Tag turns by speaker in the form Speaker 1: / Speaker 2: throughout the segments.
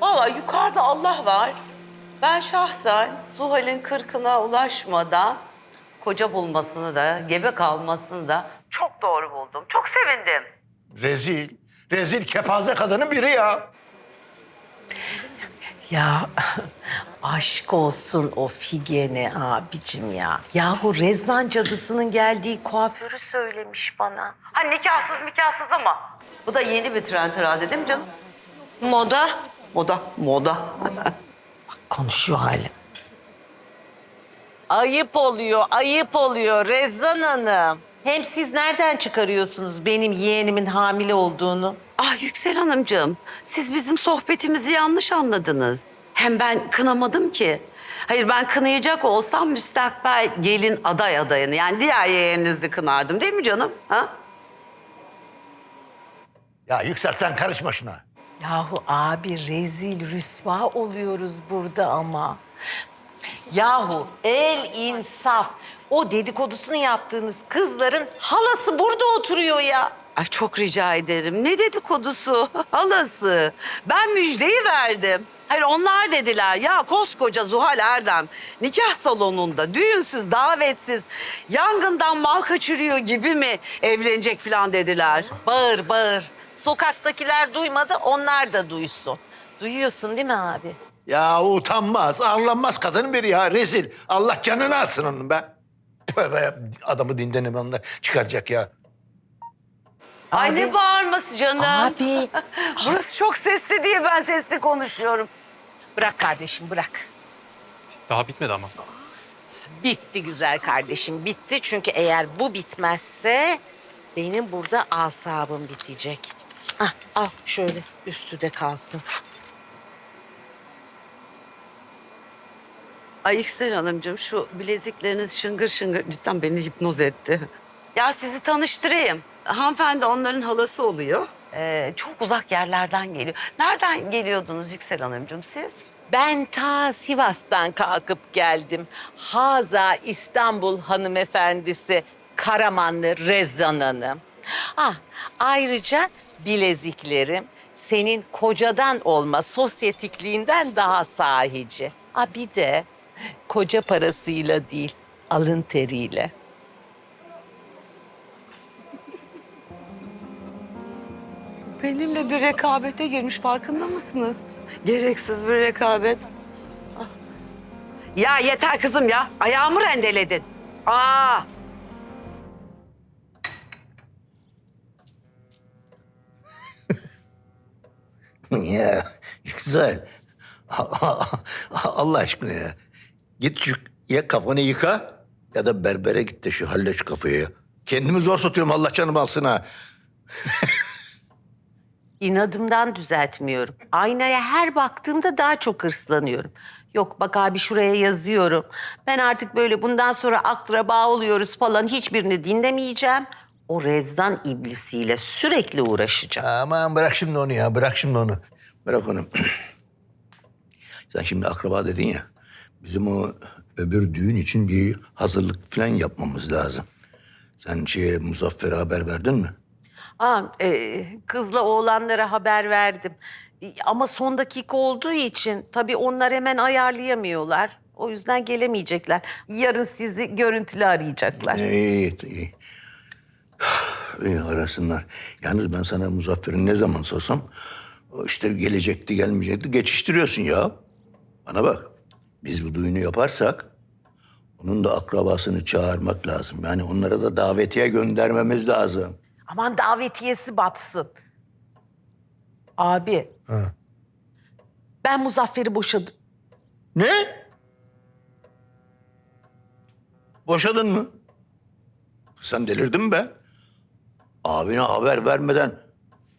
Speaker 1: Vallahi yukarıda Allah var. Ben şahsen Zuhal'in kırkına ulaşmadan koca bulmasını da, gebe kalmasını da çok doğru buldum. Çok sevindim.
Speaker 2: Rezil. Rezil kepaze kadının biri ya.
Speaker 3: Ya aşk olsun o figene abicim ya. Yahu Rezvan cadısının geldiği kuaförü söylemiş bana.
Speaker 1: Ha nikahsız nikahsız ama. Bu da yeni bir trend herhalde değil mi canım?
Speaker 3: Moda.
Speaker 1: Moda, moda.
Speaker 3: Konuşuyor hala. Ayıp oluyor, ayıp oluyor Rezvan Hanım. Hem siz nereden çıkarıyorsunuz benim yeğenimin hamile olduğunu?
Speaker 1: Ah Yüksel Hanımcığım, siz bizim sohbetimizi yanlış anladınız. Hem ben kınamadım ki. Hayır ben kınayacak olsam müstakbel gelin aday adayını yani diğer yeğeninizi kınardım değil mi canım? Ha?
Speaker 2: Ya Yüksel sen karışma şuna.
Speaker 3: Yahu abi rezil rüsva oluyoruz burada ama. Yahu el insaf. O dedikodusunu yaptığınız kızların halası burada oturuyor ya.
Speaker 1: Ay çok rica ederim. Ne dedikodusu? Halası. Ben müjdeyi verdim. Hayır onlar dediler ya koskoca Zuhal Erdem nikah salonunda düğünsüz davetsiz yangından mal kaçırıyor gibi mi evlenecek falan dediler.
Speaker 3: Bağır bağır. Sokaktakiler duymadı onlar da duysun. Duyuyorsun değil mi abi?
Speaker 2: Ya utanmaz, arlanmaz kadının biri ya. Rezil. Allah canını alsın onun be. Tövbe adamı dinden imanına çıkaracak ya.
Speaker 1: Ay ne bağırması canım.
Speaker 3: Abi.
Speaker 1: Burası çok sesli diye ben sesli konuşuyorum.
Speaker 3: Bırak kardeşim bırak.
Speaker 4: Daha bitmedi ama.
Speaker 3: Bitti güzel kardeşim bitti. Çünkü eğer bu bitmezse benim burada asabım bitecek. Ah, al şöyle üstü de kalsın.
Speaker 1: Ay Yüksel Hanımcığım şu bilezikleriniz şıngır şıngır cidden beni hipnoz etti. Ya sizi tanıştırayım. Hanımefendi onların halası oluyor. Ee, çok uzak yerlerden geliyor. Nereden geliyordunuz Yüksel Hanımcığım siz?
Speaker 3: Ben ta Sivas'tan kalkıp geldim. Haza İstanbul hanımefendisi Karamanlı Rezan Hanım. Ah, ayrıca bileziklerim senin kocadan olma sosyetikliğinden daha sahici. Ah bir de koca parasıyla değil, alın teriyle.
Speaker 1: Benimle bir rekabete girmiş farkında mısınız? Gereksiz bir rekabet. Ah. Ya yeter kızım ya. Ayağımı rendeledin. Aa!
Speaker 2: Ya Yüksel. Allah aşkına ya. Git şu ya kafanı yıka ya da berbere git de şu halle şu kafayı. Kendimi zor tutuyorum Allah canımı alsın ha.
Speaker 3: İnadımdan düzeltmiyorum. Aynaya her baktığımda daha çok hırslanıyorum. Yok bak abi şuraya yazıyorum. Ben artık böyle bundan sonra akraba oluyoruz falan hiçbirini dinlemeyeceğim. O rezdan iblisiyle sürekli uğraşacağım.
Speaker 2: Aman bırak şimdi onu ya bırak şimdi onu. Bırak onu. Sen şimdi akraba dedin ya. Bizim o öbür düğün için bir hazırlık falan yapmamız lazım. Sen şeye Muzaffer'e haber verdin mi?
Speaker 3: Aa, e, kızla oğlanlara haber verdim. E, Ama son dakika olduğu için tabii onlar hemen ayarlayamıyorlar. O yüzden gelemeyecekler. Yarın sizi görüntülü arayacaklar.
Speaker 2: İyi, iyi, iyi. Arasınlar. Yalnız ben sana Muzaffer'i ne zaman sorsam... o işte gelecekti gelmeyecekti geçiştiriyorsun ya. Bana bak. Biz bu düğünü yaparsak... onun da akrabasını çağırmak lazım. Yani onlara da davetiye göndermemiz lazım.
Speaker 3: Aman davetiyesi batsın. Abi. Ben Muzaffer'i boşadım.
Speaker 2: Ne? Boşadın mı? Sen delirdin mi be? Abine haber vermeden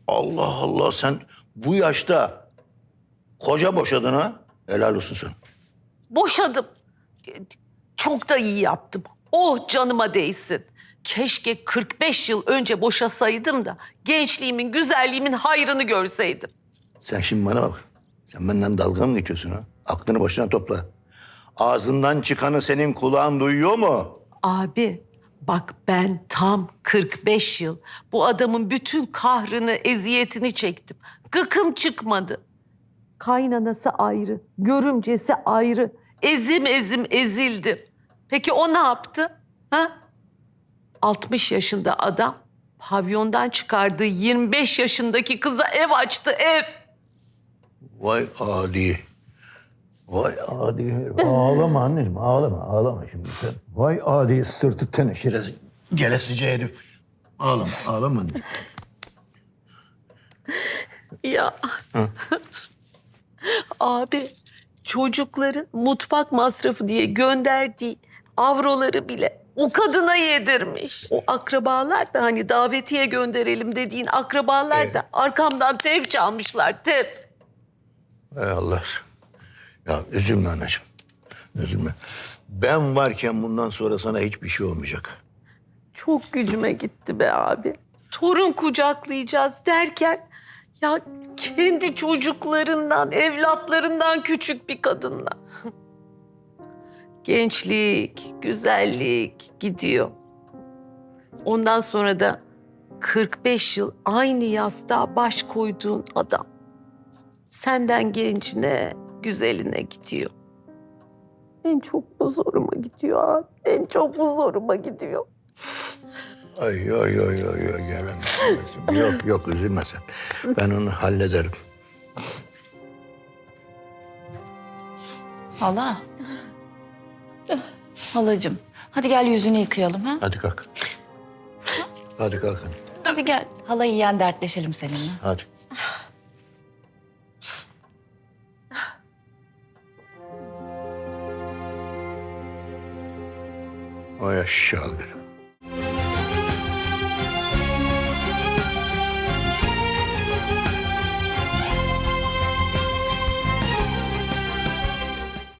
Speaker 2: Allah Allah sen bu yaşta koca boşadın ha? Helal olsun sen.
Speaker 3: Boşadım. Çok da iyi yaptım. Oh canıma değsin. Keşke 45 yıl önce boşasaydım da gençliğimin, güzelliğimin hayrını görseydim.
Speaker 2: Sen şimdi bana bak. Sen benden dalga mı geçiyorsun ha? Aklını başına topla. Ağzından çıkanı senin kulağın duyuyor mu?
Speaker 3: Abi bak ben tam 45 yıl bu adamın bütün kahrını, eziyetini çektim. Gıkım çıkmadı. Kaynanası ayrı, görümcesi ayrı. Ezim ezim ezildim. Peki o ne yaptı? Ha? 60 yaşında adam pavyondan çıkardığı 25 yaşındaki kıza ev açtı ev.
Speaker 2: Vay adi. Vay adi. Ağlama anneciğim ağlama ağlama şimdi sen. Vay adi sırtı teneşire gelesice herif. Ağlama ağlama.
Speaker 3: Ya. Abi çocukların mutfak masrafı diye gönderdiği avroları bile o kadına yedirmiş. O akrabalar da hani davetiye gönderelim dediğin akrabalar da arkamdan tev çalmışlar tev.
Speaker 2: Ey Allah. Ya üzülme anacığım. Üzülme. Ben varken bundan sonra sana hiçbir şey olmayacak.
Speaker 3: Çok gücüme gitti be abi. Torun kucaklayacağız derken ya kendi çocuklarından, evlatlarından küçük bir kadınla. Gençlik, güzellik gidiyor. Ondan sonra da 45 yıl aynı yastığa baş koyduğun adam. Senden gencine, güzeline gidiyor. En çok bu zoruma gidiyor abi. En çok bu zoruma gidiyor.
Speaker 2: Ay ay ay ay ay gelemem. yok yok üzülme sen. Ben onu hallederim.
Speaker 5: Hala. Halacığım. Hadi gel yüzünü yıkayalım ha.
Speaker 2: Hadi kalk. Hadi kalk hadi.
Speaker 5: Hadi gel. Hala yiyen dertleşelim seninle.
Speaker 2: Hadi. Ay aşağı.